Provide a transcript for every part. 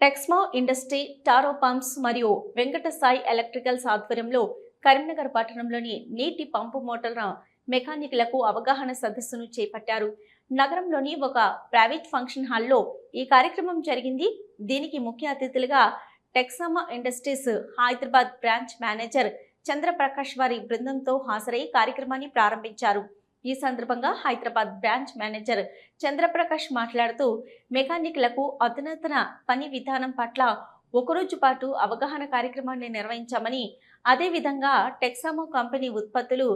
టెక్స్మా industry tarot pumps మరియు Venkata Sai electricals ఆధ్వర్యంలో కరీంనగర్ పట్టణంలోని నీటి పంపు మోటార్ల మెకానిక్లకు అవగాహన సదస్సును చేపట్టారు. నగరంలోని ఒక ప్రైవేట్ ఫంక్షన్ హాల్లో ఈ కార్యక్రమం జరిగింది. దీనికి ముఖ్య అతిథులుగా Texmo industries Hyderabad branch manager Chandraprakash వారి బృందంతో హాజరై కార్యక్రమాన్ని ప్రారంభించారు. ఈ సందర్భంగా హైదరాబాద్ బ్రాంచ్ మేనేజర్ చంద్రప్రకాష్ మాట్లాడుతూ మెకానిక్లకు అధునాతన పని విధానం పట్ల ఒకరోజు పాటు అవగాహన కార్యక్రమాన్ని నిర్వహించామని అదేవిధంగా టెక్సామో కంపెనీ ఉత్పత్తులు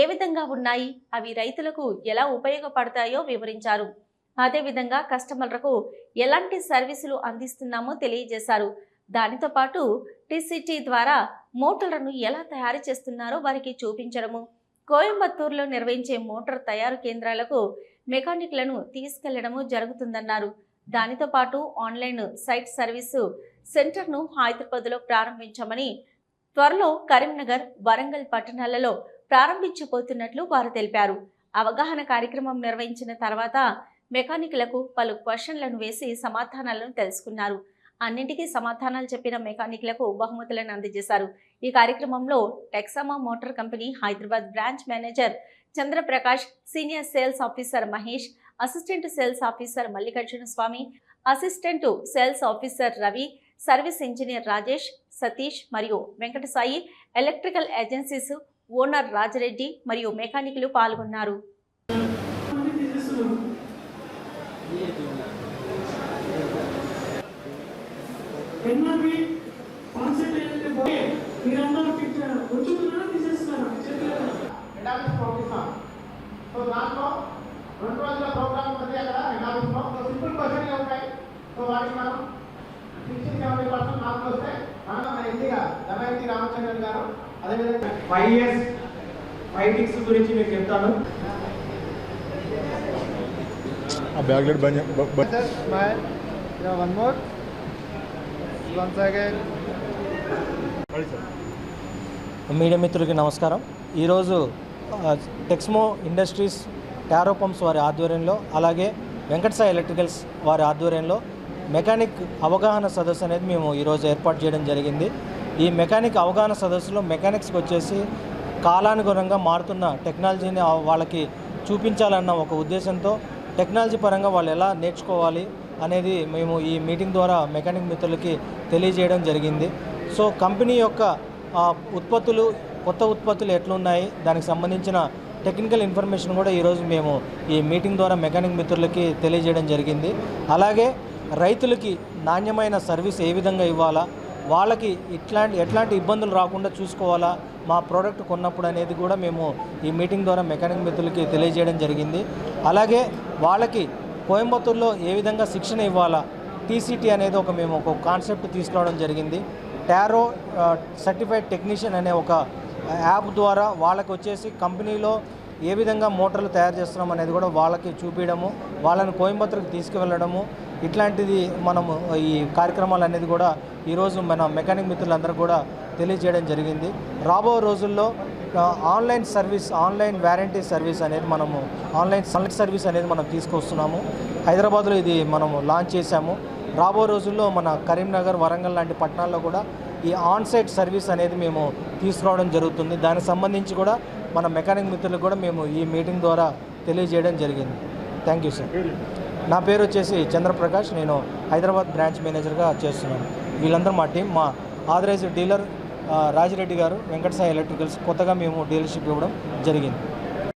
ఏ విధంగా ఉన్నాయి అవి రైతులకు ఎలా ఉపయోగపడతాయో వివరించారు. అదేవిధంగా కస్టమర్లకు ఎలాంటి సర్వీసులు అందిస్తున్నామో తెలియజేశారు. దానితో పాటు టీసీటీ ద్వారా మోటార్లను ఎలా తయారు చేస్తున్నారో వారికి చూపించడము. కోయంబత్తూరులో నిర్వహించే మోటార్ తయారు కేంద్రాలకు మెకానిక్లను తీసుకెళ్ళడము జరుగుతుందన్నారు. దానితో పాటు ఆన్లైన్ సైట్ సర్వీసు సెంటర్ను హైదరాబాద్లో ప్రారంభించామని త్వరలో కరీంనగర్ వరంగల్ పట్టణాలలో ప్రారంభించబోతున్నట్లు వారు తెలిపారు. అవగాహన కార్యక్రమం నిర్వహించిన తర్వాత మెకానిక్లకు పలు క్వశ్చన్లను వేసి సమాధానాలను తెలుసుకున్నారు. అన్నింటికీ సమాధానాలు చెప్పిన మెకానిక్లకు బహుమతులను అందజేశారు. ఈ కార్యక్రమంలో Texmo motor company Hyderabad branch manager Chandraprakash senior sales officer Mahesh assistant sales officer Mallikarjuna Swamy assistant sales officer Ravi service engineer Rajesh Satish మరియు Venkatasai electrical agencies owner Rajareddy మరియు మెకానిక్లు పాల్గొన్నారు. మీరందరూ పిక్చర్ ఉంచుతున్నారా తీసేస్తున్నారా చెప్పలేదు మెడాలిక్స్ పంపిస్తాం సో దాంట్లో రెండు రోజుల ప్రోగ్రామ్ ఉంటుంది అక్కడ మెడాలిక్స్లో సో సింపుల్ క్వశ్చన్లు ఉంటాయి సో వాటికి మనం సిక్స్టీ సెవెంటీ పర్సెంట్ మార్కులు వస్తే మనం మన ఎండి గారు దమయంతి రామచంద్రన్ గారు అదేవిధంగా ఫైవ్ ఇయర్స్ ఫైటింగ్స్ గురించి మీకు చెప్తాను ఆ బ్యాక్లెట్ బంద్ చే- బ- బ- Just smile. Yeah, media మిత్రులకి నమస్కారం. ఈరోజు టెక్స్మో ఇండస్ట్రీస్ టారో పంప్స్ వారి ఆధ్వర్యంలో అలాగే వెంకటసాయి ఎలక్ట్రికల్స్ వారి ఆధ్వర్యంలో మెకానిక్ అవగాహన సదస్సు అనేది మేము ఈరోజు ఏర్పాటు చేయడం జరిగింది. ఈ మెకానిక్ అవగాహన సదస్సులో మెకానిక్స్కి వచ్చేసి కాలానుగుణంగా మారుతున్న టెక్నాలజీని వాళ్ళకి చూపించాలన్న ఒక ఉద్దేశంతో టెక్నాలజీ పరంగా వాళ్ళు ఎలా నేర్చుకోవాలి అనేది మేము ఈ మీటింగ్ ద్వారా మెకానిక్ మిత్రులకి తెలియజేయడం జరిగింది. సో కంపెనీ యొక్క ఉత్పత్తులు కొత్త ఉత్పత్తులు ఎట్లున్నాయి దానికి సంబంధించిన టెక్నికల్ ఇన్ఫర్మేషన్ కూడా ఈరోజు మేము ఈ మీటింగ్ ద్వారా మెకానిక్ మిత్రులకి తెలియజేయడం జరిగింది. అలాగే రైతులకి నాణ్యమైన సర్వీస్ ఏ విధంగా ఇవ్వాలా వాళ్ళకి ఇట్లాంటి ఎట్లాంటి ఇబ్బందులు రాకుండా చూసుకోవాలా మా ప్రోడక్ట్ కొన్నప్పుడు అనేది కూడా మేము ఈ మీటింగ్ ద్వారా మెకానిక్ మిత్రులకి తెలియజేయడం జరిగింది. అలాగే వాళ్ళకి కోయంబత్తూరులో ఏ విధంగా శిక్షణ ఇవ్వాలా టీసీటీ అనేది ఒక మేము ఒక కాన్సెప్ట్ తీసుకురావడం జరిగింది. టారో సర్టిఫైడ్ టెక్నీషియన్ అనే ఒక యాప్ ద్వారా వాళ్ళకి వచ్చేసి కంపెనీలో ఏ విధంగా మోటార్లు తయారు చేస్తున్నాం అనేది కూడా వాళ్ళకి చూపించడము వాళ్ళని కోయంబత్తూరుకి తీసుకువెళ్ళడము ఇట్లాంటిది మనము ఈ కార్యక్రమాలు అనేది కూడా ఈరోజు మన మెకానిక్ మిత్రులందరూ కూడా తెలియజేయడం జరిగింది. రాబో రోజుల్లో online service online warranty service అనేది మనము ఆన్లైన్ సర్వీస్ సర్వీస్ అనేది మనం తీసుకొస్తున్నాము. హైదరాబాద్లో ఇది మనము లాంచ్ చేశాము. రాబో రోజుల్లో మన కరీంనగర్ వరంగల్ లాంటి పట్టణాల్లో కూడా ఈ ఆన్సైట్ సర్వీస్ అనేది మేము తీసుకురావడం జరుగుతుంది. దానికి సంబంధించి కూడా మన మెకానిక్ మిత్రులకు కూడా మేము ఈ మీటింగ్ ద్వారా తెలియజేయడం జరిగింది. Thank you sir. నా పేరు వచ్చేసి చంద్రప్రకాష్. నేను హైదరాబాద్ బ్రాంచ్ మేనేజర్గా చేస్తున్నాను. వీళ్ళందరూ మా టీం మా ఆథరైజ్డ్ డీలర్ రాజిరెడ్డి గారు వెంకటసాయి ఎలక్ట్రికల్స్ కొత్తగా మేము డీలర్షిప్ ఇవ్వడం జరిగింది.